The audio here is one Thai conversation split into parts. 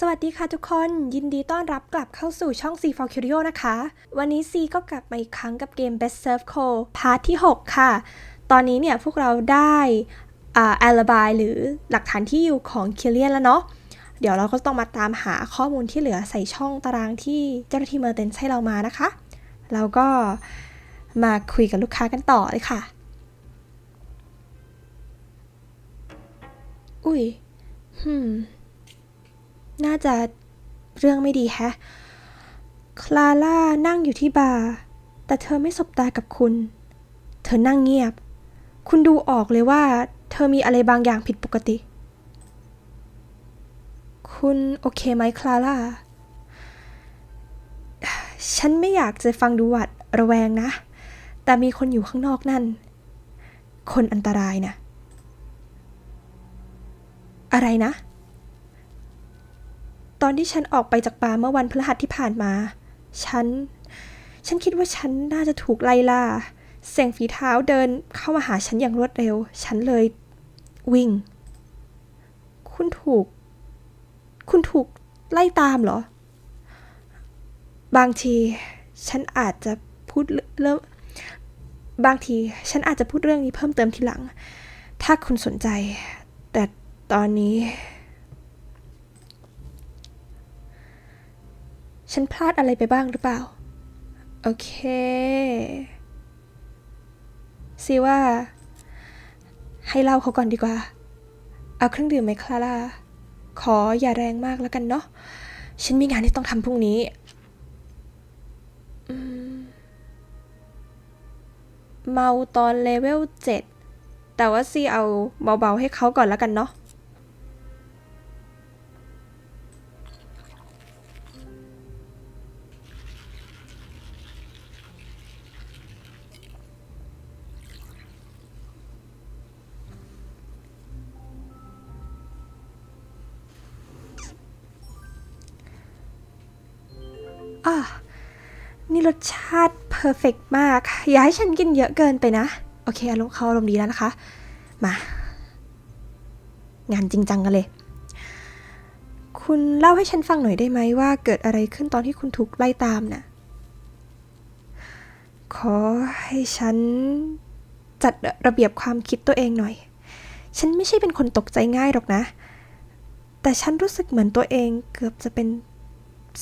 สวัสดีค่ะทุกคนยินดีต้อนรับกลับเข้าสู่ช่อง C for Curio นะคะ วันนี้ C ก็กลับมาอีกครั้งกับเกม Best Serve Co พาร์ทที่ 6 ค่ะ ตอนนี้เนี่ยพวกเราได้อ่า alibi หรือหลักฐานที่อยู่ของเคเลียนแล้วเนาะเดี๋ยวเราก็ต้องมาตามหาข้อมูลที่เหลือใส่ช่องตารางที่เจ้าหน้าที่เมอร์เทนให้เรามานะคะ เราก็มาคุยกับลูกค้ากันต่อเลยค่ะ อุ้ยหืม น่าจะเรื่องไม่ดีแฮะ คลาล่านั่งอยู่ที่บาร์ แต่เธอไม่สบตากับคุณ เธอนั่งเงียบ คุณดูออกเลยว่า เธอมีอะไรบางอย่างผิดปกติ คุณโอเคไหมคลาล่า ฉันไม่อยากจะฟังดูหวัดระแวงนะ แต่มีคนอยู่ข้างนอกนั่น คนอันตรายนะ อะไรนะ ตอนที่ฉันออกไปจากบาเมื่อวันพฤหัสที่ผ่านมา ฉัน ฉันคิดว่าฉันน่าจะถูกไล่ล่า เสียงฝีเท้าเดินเข้ามาหาฉันอย่างรวดเร็ว ฉันเลย วิ่ง คุณถูก คุณถูกไล่ตามเหรอ บางที ฉันอาจจะพูดเรื่องบางที ฉันอาจจะพูดเรื่องนี้เพิ่มเติมทีหลัง ถ้าคุณสนใจ แต่ตอนนี้ ฉันพลาดอะไรไปบ้างหรือเปล่า โอเคซีว่า ให้เล่าเขาก่อนดีกว่า เอาเครื่องดื่มไหมคลาร่า ขออย่าแรงมากแล้วกันเนาะ ฉันมีงานที่ต้องทำพรุ่งนี้เมาตอนเลเวลเจ็ดแต่ว่าซีเอาเบาๆให้เขาก่อนแล้วกันเนาะ รสชาติเพอร์เฟกมาก อย่าให้ฉันกินเยอะเกินไปนะ โอเคอารมณ์เขาอารมณ์ดีแล้วนะคะ มา งานจริงจังกันเลย คุณเล่าให้ฉันฟังหน่อยได้ไหมว่าเกิดอะไรขึ้นตอนที่คุณถูกไล่ตามน่ะ ขอให้ฉันจัดระเบียบความคิดตัวเองหน่อย ฉันไม่ใช่เป็นคนตกใจง่ายหรอกนะ แต่ฉันรู้สึกเหมือนตัวเองเกือบจะเป็น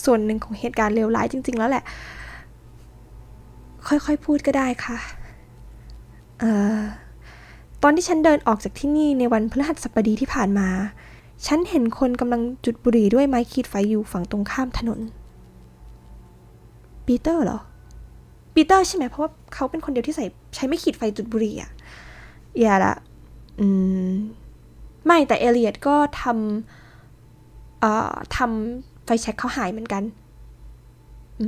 ส่วนหนึ่งของเหตุการณ์เลวร้ายจริง ๆ แล้วแหละ ค่อยๆพูดก็ได้ค่ะ เอ่อ ตอนที่ฉันเดินออกจากที่นี่ในวันพฤหัสบดีที่ผ่านมา ฉันเห็นคนกำลังจุดบุหรี่ด้วยไม้ขีดไฟอยู่ฝั่งตรงข้ามถนน ปีเตอร์เหรอ ปีเตอร์ใช่ไหม เพราะว่าเขาเป็นคนเดียวที่ใส่ใช้ไม่ขีดไฟจุดบุหรี่อะอย่าละ อืม ไม่แต่เอเลียดก็ทำเอ่อทำไฟแช็กเขาหายเหมือนกัน อื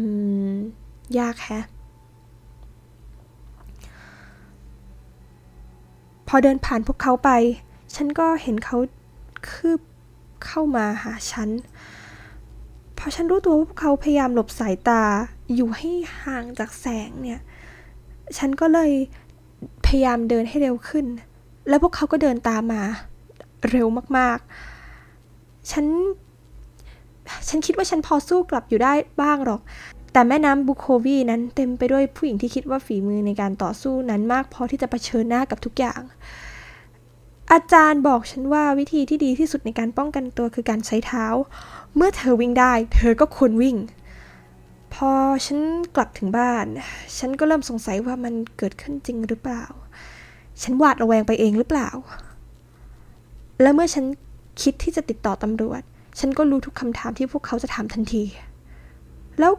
ม ยากแฮะ พอเดินผ่านพวกเขาไป ฉันก็เห็นเขาคืบเข้ามาหาฉัน พอฉันรู้ตัวว่าพวกเขาพยายามหลบสายตาอยู่ให้ห่างจากแสงเนี่ย ฉันก็เลยพยายามเดินให้เร็วขึ้น แล้วพวกเขาก็เดินตามมา เร็วมากๆ ฉัน ฉันคิดว่าฉันพอสู้กลับอยู่ได้บ้างหรอก แต่แม่น้ำบุโควีนั้นเต็มไปด้วยผู้หญิงที่คิดว่าฝีมือในการต่อสู้นั้นมากพอที่จะะเผชิญหน้ากับทุกอย่าง อาจารย์บอกฉันว่าวิธีที่ดีที่สุดในการป้องกันตัวคือการใช้เท้า เมื่อเธอวิ่งได้ เธอก็ควรวิ่ง พอฉันกลับถึงบ้าน ฉันก็เริ่มสงสัยว่ามันเกิดขึ้นจริงหรือเปล่า ฉันหวาดระแวงไปเองหรือเปล่า และเมื่อฉันคิดที่จะติดต่อตำรวจ ฉันก็รู้ทุกคำถามที่พวกเขาจะถามทันที แล้ว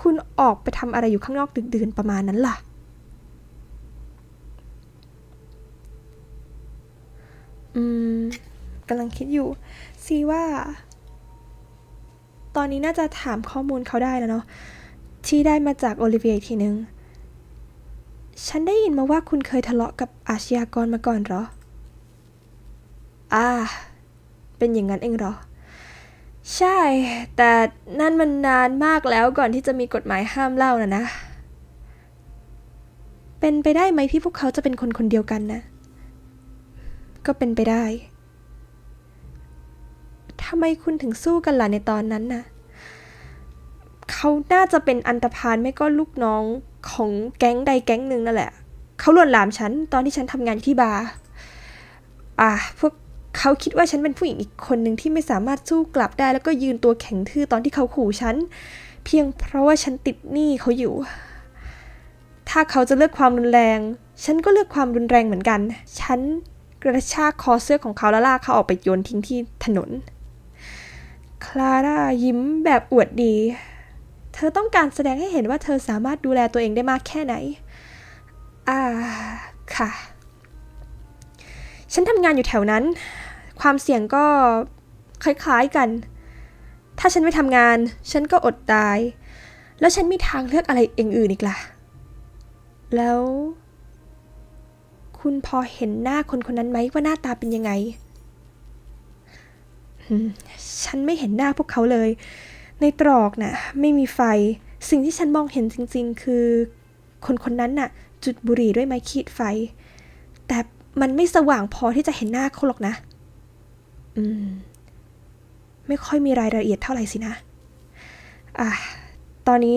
คุณออกไปทำอะไรอยู่ข้างนอกดึกดื่นประมาณนั้นล่ะ อืมกำลังคิดอยู่ซีว่า ตอนนี้น่าจะถามข้อมูลเขาได้แล้วเนาะที่ได้มาจากโอลิเวียอีกทีนึง ฉันได้ยินมาว่าคุณเคยทะเลาะกับอาชญากรมาก่อนเหรอ อ่า เป็นอย่างนั้นเองเหรอ ใช่ แต่นั่นมันนานมากแล้วก่อนที่จะมีกฎหมายห้ามเล่านะนะ เป็นไปได้ไหมที่พวกเขาจะเป็นคนคนเดียวกันนะ ก็เป็นไปได้ทำไมคุณถึงสู้กันล่ะในตอนนั้นน่ะเขาน่าจะเป็นอันตพาลไม่ก็ลูกน้องของแก๊งใดแก๊งหนึ่งนั่นแหละ เขาลวนลามฉันตอนที่ฉันทำงานที่บาร์ อะพวก เขาคิดว่าฉันเป็นผู้หญิงอีกคนหนึ่งที่ไม่สามารถสู้กลับได้ แล้วก็ยืนตัวแข็งทื่อตอนที่เขาขู่ฉัน เพียงเพราะว่าฉันติดหนี้เขาอยู่ ถ้าเขาจะเลือกความรุนแรง ฉันก็เลือกความรุนแรงเหมือนกัน ฉันกระชากคอเสื้อของเขาแล้วลากเขาออกไปโยนทิ้งที่ถนน คลาร่ายิ้มแบบอวดดี เธอต้องการแสดงให้เห็นว่าเธอสามารถดูแลตัวเองได้มากแค่ไหน อ่า ค่ะ ฉันทำงานอยู่แถวนั้น ความเสี่ยงก็คล้ายๆกัน ถ้าฉันไม่ทำงาน ฉันก็อดตาย แล้วฉันมีทางเลือกอะไรเองอื่นอีกล่ะ แล้ว คุณพอเห็นหน้าคนคนนั้นไหมว่าหน้าตาเป็นยังไง ฉันไม่เห็นหน้าพวกเขาเลย ในตรอกน่ะไม่มีไฟ สิ่งที่ฉันมองเห็นจริง ๆ คือ คนคนนั้นน่ะ จุดบุหรี่ด้วยไม้ขีดไฟ แต่ มันไม่สว่างพอที่จะเห็นหน้าเขาหรอกนะ อืม ไม่ค่อยมีรายละเอียดเท่าไหร่สินะ อะ ตอนนี้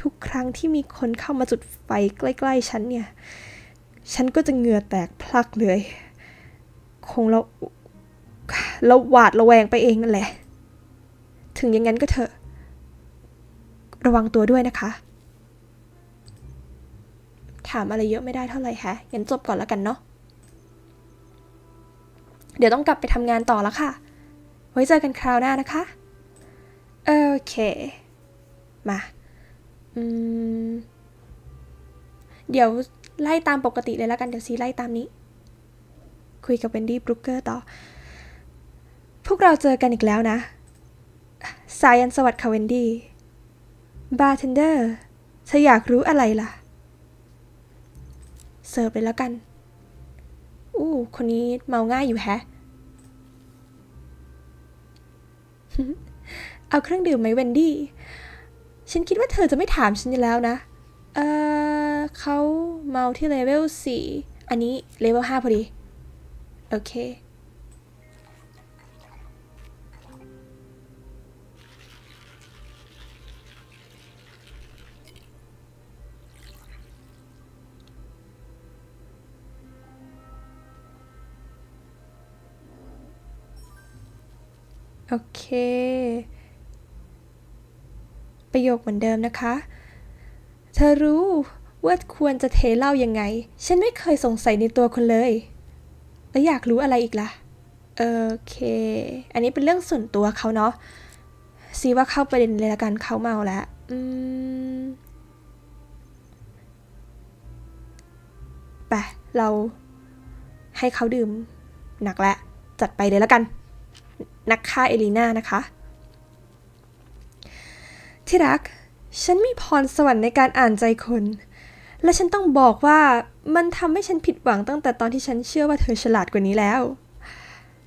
ทุกครั้งที่มีคนเข้ามาจุดไฟใกล้ ๆ ฉันเนี่ย ฉันก็จะเหงื่อแตกพลักเลย คงเราเราหวาดระแวงไปเองนั่นแหละ ถึงอย่างนั้นก็เถอะ ระวังตัวด้วยนะคะ ถามอะไรเยอะไม่ได้เท่าไหร่แฮะงั้นจบก่อนแล้วกันเนาะ เดี๋ยวต้องกลับไปทำงานต่อแล้วค่ะ ไว้เจอกันคราวหน้านะคะ โอเค มาอืมเดี๋ยวไล่ตามปกติเลยแล้วกัน เดี๋ยวซีไล่ตามนี้ คุยกับเวนดี้บรูเกอร์ต่อ พวกเราเจอกันอีกแล้วนะสายันสวัสดิ์ค่ะเวนดี้บาร์เทนเดอร์เธออยากรู้อะไรล่ะ เสิร์ฟเลยแล้วกัน อู้คนนี้เมาง่ายอยู่แฮะ เอาเครื่องดื่มไหมเวนดี้ ฉันคิดว่าเธอจะไม่ถามฉันอยู่แล้วนะ เออเขาเมาที่เลเวลสี่ อันนี้เลเวลห้าพอดี โอเค โอเค ประโยคเหมือนเดิมนะคะ เธอรู้ว่าควรจะเทเหล้ายังไง ฉันไม่เคยสงสัยในตัวคนเลย แล้วอยากรู้อะไรอีกล่ะ โอเค อันนี้เป็นเรื่องส่วนตัวเขาเนาะซีว่าเข้าประเด็นเลยละกันเขาเมาแล้วอืมไปเราให้เขาดื่ม หนักแล้วจัดไปเลยละกัน นักฆ่าเอลีน่านะคะ ที่รัก ฉันมีพรสวรรค์ในการอ่านใจคน และฉันต้องบอกว่ามันทำให้ฉันผิดหวังตั้งแต่ตอนที่ฉันเชื่อว่าเธอฉลาดกว่านี้แล้ว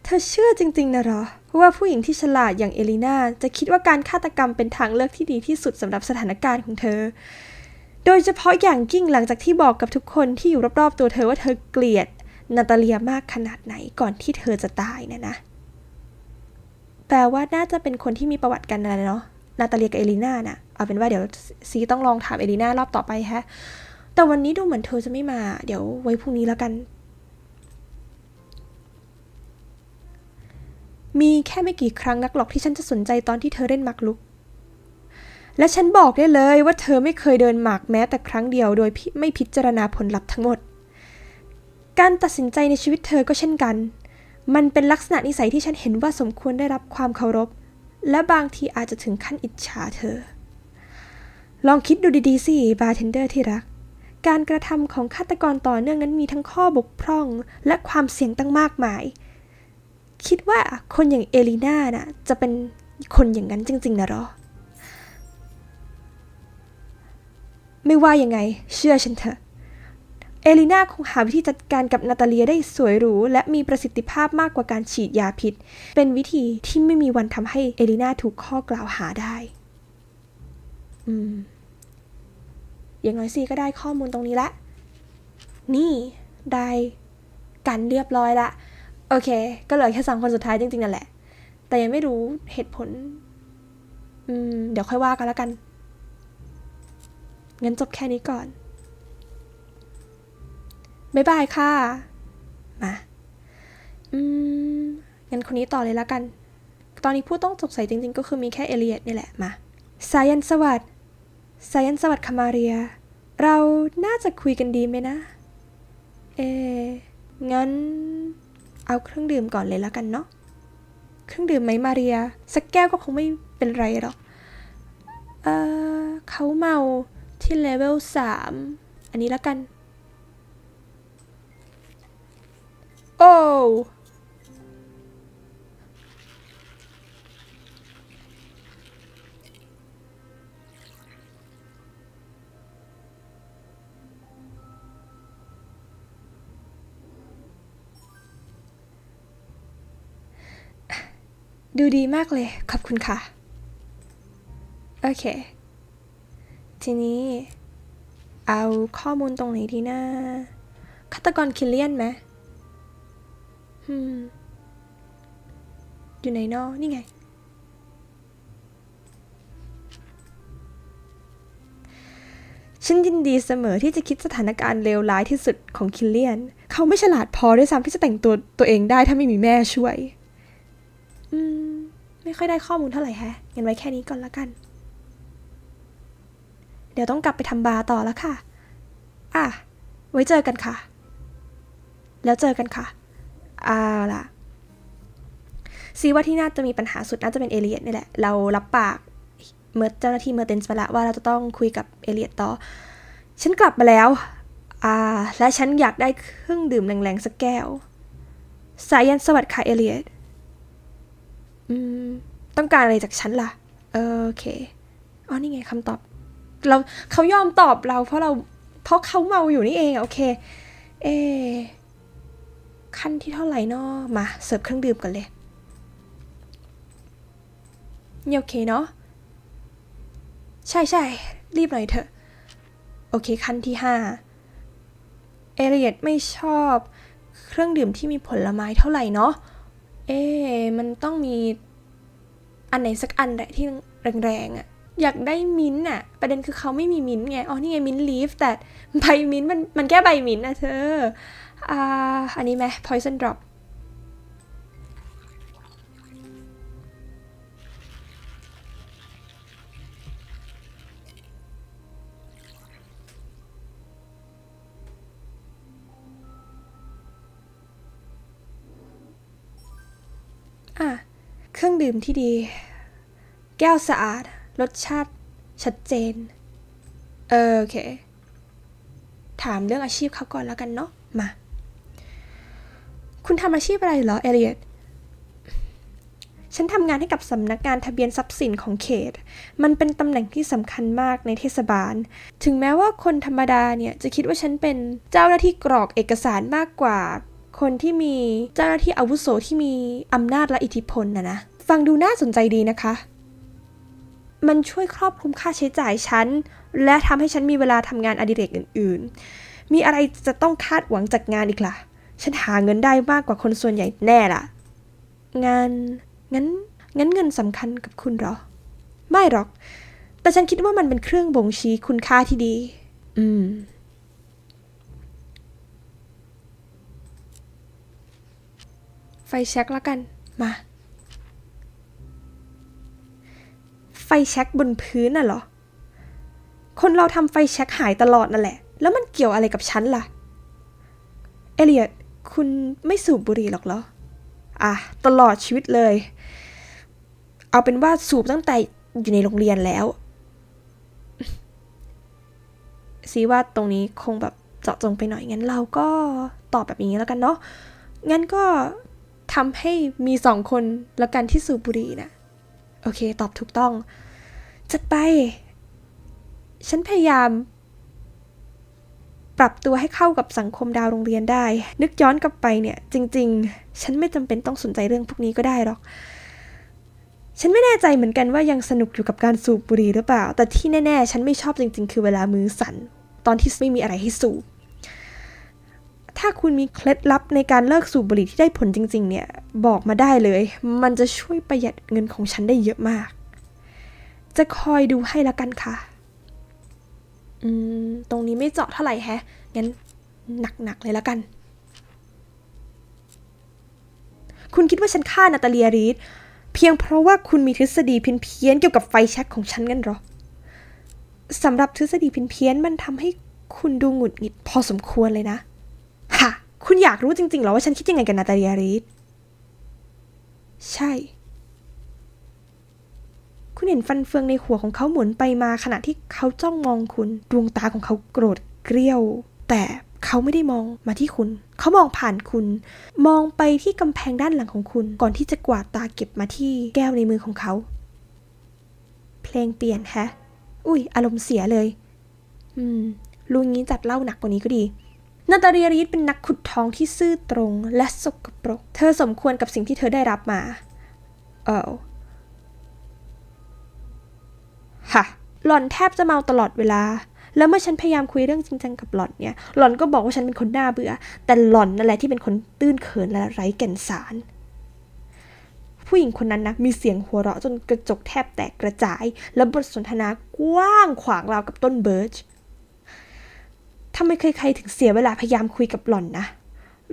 เธอเชื่อจริงๆนะเหรอว่าผู้หญิงที่ฉลาดอย่างเอลีนาจะคิดว่าการฆาตกรรมเป็นทางเลือกที่ดีที่สุดสำหรับสถานการณ์ของเธอ โดยเฉพาะอย่างยิ่งหลังจากที่บอกกับทุกคนที่อยู่รอบๆตัวเธอว่าเธอเกลียดนาตาเลียมากขนาดไหนก่อนที่เธอจะตายนี่ยนะ แปลว่าน่าจะเป็นคนที่มีประวัติกันนะเนาะนาตาเลียกับเอลีนาน่ะเอาเป็นว่าเดี๋ยวซีต้องลองถามเอลีนารอบต่อไปฮะ แต่วันนี้ดูเหมือนเธอจะไม่มา เดี๋ยวไว้พรุ่งนี้แล้วกัน มีแค่ไม่กี่ครั้งนักหรอกที่ฉันจะสนใจตอนที่เธอเล่นมากรุก และฉันบอกได้เลยว่าเธอไม่เคยเดินหมากแม้แต่ครั้งเดียว โดยไม่พิจารณาผลลัพธ์ทั้งหมด การตัดสินใจในชีวิตเธอก็เช่นกัน มันเป็นลักษณะนิสัยที่ฉันเห็นว่าสมควรได้รับความเคารพ และบางทีอาจจะถึงขั้นอิจฉาเธอ ลองคิดดูดีๆสิบาร์เทนเดอร์ที่รัก การกระทำของฆาตกรต่อเนื่องนั้นมีทั้งข้อบกพร่องและความเสี่ยงตั้งมากมาย คิดว่าคนอย่างเอลีน่าน่ะจะเป็นคนอย่างนั้นจริง ๆนะหรอ ไม่ว่ายังไง เชื่อฉันเถอะ เอลิน่าคงหาวิธีจัดการกับนาตาเลียได้สวยหรู และมีประสิทธิภาพมากกว่าการฉีดยาพิษ เป็นวิธีที่ไม่มีวันทำให้เอลิน่าถูกข้อกล่าวหาได้ อืม อย่างน้อยซีก็ได้ข้อมูลตรงนี้ละ นี่ได้กันเรียบร้อยละ โอเค ก็เหลือแค่สองคนสุดท้ายจริงๆนั่นแหละ แต่ยังไม่รู้เหตุผล อืม เดี๋ยวค่อยว่ากันแล้วกันงั้นจบแค่นี้ก่อน บ๊ายบายค่ะ มา อืมงั้นคนนี้ต่อเลยล้วกัน ตอนนี้ผู้ต้องสงสัยจริงๆ ก็คือมีแค่เอเลียดนี่แหละ มาสายันสวัสดิ์สายันสวัสดิ์คามาเรีย เราน่าจะคุยกันดีไหมนะ เอ งั้น เอาเครื่องดื่มก่อนเลยล้วกันเนาะ เครื่องดื่มไหมมาเรีย สักแก้วก็คงไม่เป็นไรหรอก เออเขาเมาที่เลเวลสาม อันนี้ล้วกัน ดูดีมากเลย ขอบคุณค่ะ โอเค ทีนี้ เอาข้อมูลตรงไหนดีนะฆาตกรคิลเลียนไหม อืม อยู่ไหนนอนี่ไง ฉันยินดีเสมอที่จะคิดสถานการณ์เลวร้ายที่สุดของคิลเลียน เขาไม่ฉลาดพอด้วยซ้ำที่จะแต่งตัวตัวเองได้ถ้าไม่มีแม่ช่วย อืม ไม่ค่อยได้ข้อมูลเท่าไหร่แฮะงั้นไว้แค่นี้ก่อนละกัน เดี๋ยวต้องกลับไปทำบาร์ต่อแล้วค่ะ อะ ไว้เจอกันค่ะ แล้วเจอกันค่ะ เอาล่ะซีว่าที่น่าจะมีปัญหาสุดน่าจะเป็นเอเลียดนี่แหละ เรารับปากเมื่อเจ้าหน้าที่เมอร์เทนส์ไปล้วว่าเราจะต้องคุยกับเอเลียดต่อ ฉันกลับมาแล้ว อ่า และฉันอยากได้เครื่องดื่มแรงๆ สักแก้ว สายันสวัสดิ์ค่ะเอเลียดอืม ต้องการอะไรจากฉันล่ะ โอเค อ๋อ นี่ไงคำตอบ เราเขายอมตอบเราเพราะเราเพราะเขาเมาอยู่นี่เอง โอเค เอ ขั้นที่เท่าไหร่นอมาเสิร์ฟเครื่องดื่มกันเลยนี่โอเคเนาะใช่ใช่รีบหน่อยเถอะ โอเคขั้นที่ห้าเอเลียดไม่ชอบเครื่องดื่มที่มีผลไม้เท่าไหร่เนาะเอ๊มันต้องมีอันไหนสักอันแหละที่แรงๆอะ่ะอยากได้มิ้นท์อะ ประเด็นคือเขาไม่มีมิ้นท์ไง อ๋อ นี่ไงมิ้นท์ลีฟ แต่ใบมิ้นท์มันมันแค่ใบมิ้นท์นะเธอ อ่าอันนี้ไหม poison drop อะเครื่องดื่มที่ดี แก้วสะอาด รสชาติชัดเจน เออโอเค ถามเรื่องอาชีพเขาก่อนแล้วกันเนาะมา คุณทำอาชีพอะไรเหรอ เอเลียดฉันทำงานให้กับสำนักงานทะเบียนทรัพย์สินของเขต มันเป็นตำแหน่งที่สำคัญมากในเทศบาล ถึงแม้ว่าคนธรรมดาเนี่ยจะคิดว่าฉันเป็นเจ้าหน้าที่กรอกเอกสารมากกว่า คนที่มีเจ้าหน้าที่อาวุโสที่มีอำนาจและอิทธิพลนะนะ ฟังดูน่าสนใจดีนะคะ มันช่วยครอบคลุมค่าใช้จ่ายฉัน และทำให้ฉันมีเวลาทำงานอดิเรกอื่น ๆ มีอะไรจะต้องคาดหวังจากงานอีกล่ะ ฉันหาเงินได้มากกว่าคนส่วนใหญ่แน่ล่ะ งานงั้น งั้นเงินสำคัญกับคุณหรอ ไม่หรอก แต่ฉันคิดว่ามันเป็นเครื่องบ่งชี้คุณค่าที่ดี อืม ไฟแช็กละกัน มา ไฟแช็กบนพื้นน่ะเหรอ คนเราทำไฟแช็กหายตลอดนั่นแหละ แล้วมันเกี่ยวอะไรกับฉันล่ะ เอเลียด คุณไม่สูบบุหรี่หรอกเหรอ อะ ตลอดชีวิตเลย เอาเป็นว่าสูบตั้งแต่อยู่ในโรงเรียนแล้วซีว่าตรงนี้คงแบบเจาะจงไปหน่อย งั้นเราก็ตอบแบบนี้แล้วกันเนาะ งั้นก็ทำให้มีสองคนและกันที่สูบบุหรี่นะ โอเค ตอบถูกต้อง จัดไป ฉันพยายาม ปรับตัวให้เข้ากับสังคมดาวโรงเรียนได้ นึกย้อนกลับไปเนี่ย จริง ๆ ฉันไม่จำเป็นต้องสนใจเรื่องพวกนี้ก็ได้หรอก ฉันไม่แน่ใจเหมือนกันว่ายังสนุกอยู่กับการสูบบุหรี่หรือเปล่า แต่ที่แน่ ๆ ฉันไม่ชอบจริง ๆ คือเวลามือสั่น ตอนที่ไม่มีอะไรให้สูบถ้าคุณมีเคล็ดลับในการเลิกสูบบุหรี่ที่ได้ผลจริง ๆ เนี่ย บอกมาได้เลย มันจะช่วยประหยัดเงินของฉันได้เยอะมาก จะคอยดูให้ละกันค่ะ อืม ตรงนี้ไม่เจาะเท่าไหร่แฮะ งั้นหนักๆเลยละกัน คุณคิดว่าฉันฆ่านาตาเลียรีดเพียงเพราะว่าคุณมีทฤษฎีเพี้ยนๆเกี่ยวกับไฟแช็กของฉันกันหรอสำหรับทฤษฎีเพี้ยนๆมันทำให้คุณดูหงุดหงิดพอสมควรเลยนะฮะคุณอยากรู้จริงๆเหรอว่าฉันคิดยังไงกับนาตาเลียรีดใช่ คุณเห็นฟันเฟืองในหัวของเขาหมุนไปมาขณะที่เขาจ้องมองคุณ ดวงตาของเขาโกรธเกรี้ยว แต่เขาไม่ได้มองมาที่คุณ เขามองผ่านคุณ มองไปที่กำแพงด้านหลังของคุณ ก่อนที่จะกวาดตาเก็บมาที่แก้วในมือของเขา เพลงเปลี่ยนแฮะ อุ้ย อารมณ์เสียเลย อืม ลุงงี้จัดเล่าหนักกว่านี้ก็ดีนาตาเลียรีดเป็นนักขุดทองที่ซื่อตรงและสกปรก เธอสมควรกับสิ่งที่เธอได้รับมา เออ ค่ะ หล่อนแทบจะเมาตลอดเวลา แล้วเมื่อฉันพยายามคุยเรื่องจริงจังกับหล่อนเนี่ย หล่อนก็บอกว่าฉันเป็นคนน่าเบื่อ แต่หล่อนนั่นแหละที่เป็นคนตื้นเขินและไร้แก่นสาร ผู้หญิงคนนั้นนะมีเสียงหัวเราะจนกระจกแทบแตกกระจาย และบทสนทนากว้างขวางราวกับต้นเบิร์ชทำไมเคยใครถึงเสียเวลาพยายามคุยกับหล่อนนะ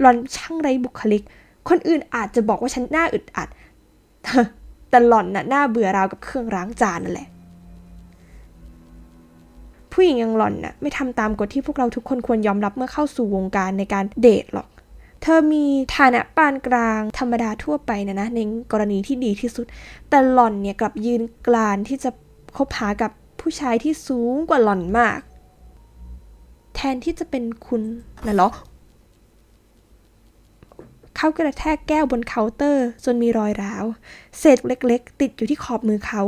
หล่อนช่างไร้บุคลิก คนอื่นอาจจะบอกว่าฉันหน้าอึดอัด แต่หล่อนน่ะหน้าเบื่อราวกับเครื่องล้างจานนั่นแหละ ผู้หญิงอย่างหล่อนน่ะไม่ทำตามกฎที่พวกเราทุกคนควรยอมรับเมื่อเข้าสู่วงการในการเดทหรอก เธอมีฐานะปานกลางธรรมดาทั่วไปนะนะในกรณีที่ดีที่สุด แต่หล่อนเนี่ยกลับยืนกลานที่จะคบหากับผู้ชายที่สูงกว่าหล่อนมาก แทนที่จะเป็นคุณนะเหรอเขากระแทกแก้วบนเคาน์เตอร์ จนมีรอยร้าว เศษเล็กๆ ติดอยู่ที่ขอบมือเขา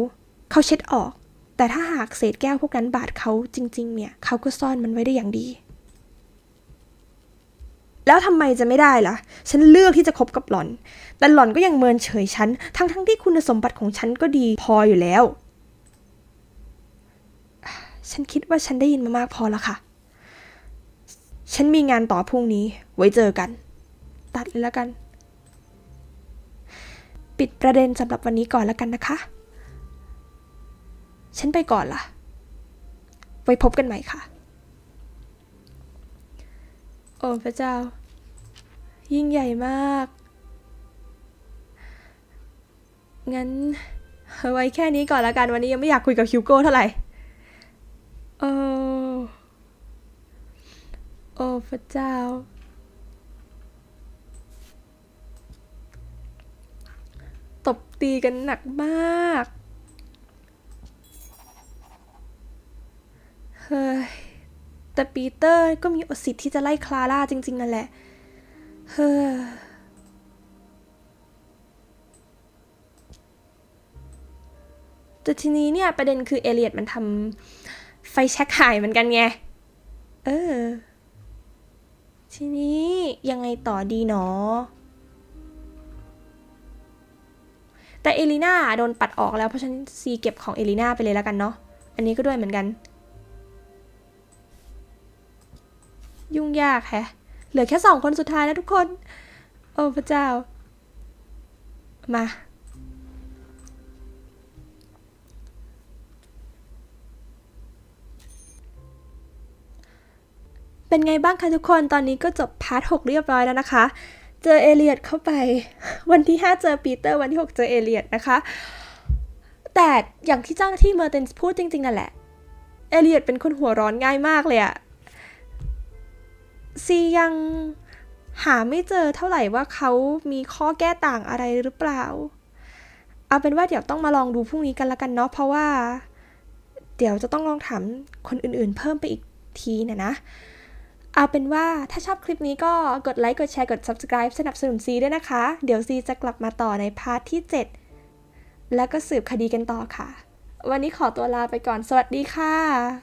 เขาเช็ดออก แต่ถ้าหากเศษแก้วพวกนั้นบาดเขาจริง ๆ เนี่ยเขาก็ซ่อนมันไว้ได้อย่างดี แล้วทำไมจะไม่ได้ล่ะ ฉันเลือกที่จะคบกับหล่อน แต่หล่อนก็ยังเมินเฉยฉัน ทั้งๆที่คุณสมบัติของฉันก็ดีพออยู่แล้ว ฉันคิดว่าฉันได้ยินมามากพอแล้วค่ะ ฉันมีงานต่อพรุ่งนี้ ไว้เจอกัน ตัดเลยแล้วกัน ปิดประเด็นสำหรับวันนี้ก่อนแล้วกันนะคะ ฉันไปก่อนล่ะ ไว้พบกันใหม่ค่ะ โอ้พระเจ้า ยิ่งใหญ่มาก งั้น ไว้แค่นี้ก่อนละกัน วันนี้ยังไม่อยากคุยกับฮิวโก้เท่าไหร่ โอ้โอ้พระเจ้าตบตีกันหนักมาก เฮ้ย แต่ปีเตอร์ก็มีสิทธิ์ที่จะไล่คลาร่าจริง ๆ นั่นแหละ เฮ้อแต่ทีนี้เนี่ย ประเด็นคือเอเลียดมันทำไฟแช็กหายเหมือนกันไง เออ ทีนี้ยังไงต่อดีเนาะแต่เอลิน่าโดนปัดออกแล้วเพราะฉันซีเก็บของเอลิน่าไปเลยแล้วกันเนาะ อันนี้ก็ด้วยเหมือนกัน ยุ่งยากแฮะ เหลือแค่สองคนสุดท้ายแล้วทุกคน โอ้พระเจ้า มา เป็นไงบ้างคะทุกคน ตอนนี้ก็จบพาร์ทหกเรียบร้อยแล้วนะคะ เจอเอเลียดเข้าไป วันที่ 5 เจอปีเตอร์ วันที่ 6 เจอเอเลียดนะคะ แต่อย่างที่เจ้าหน้าที่เมอร์เทนส์พูดจริงๆนั่นแหละ เอเลียดเป็นคนหัวร้อนง่ายมากเลยอะ ซียังหาไม่เจอเท่าไหร่ว่าเขามีข้อแก้ต่างอะไรหรือเปล่า เอาเป็นว่าเดี๋ยวต้องมาลองดูพรุ่งนี้กันละกันเนาะเพราะว่า เดี๋ยวจะต้องลองถามคนอื่นๆ เพิ่มไปอีกทีเนะนะ เอาเป็นว่าถ้าชอบคลิปนี้ก็กดไลค์กดแชร์กด subscribe สนับสนุนซีด้วยนะคะ เดี๋ยวซีจะกลับมาต่อในพาร์ทที่ 7 แล้วก็สืบคดีกันต่อค่ะ วันนี้ขอตัวลาไปก่อนสวัสดีค่ะ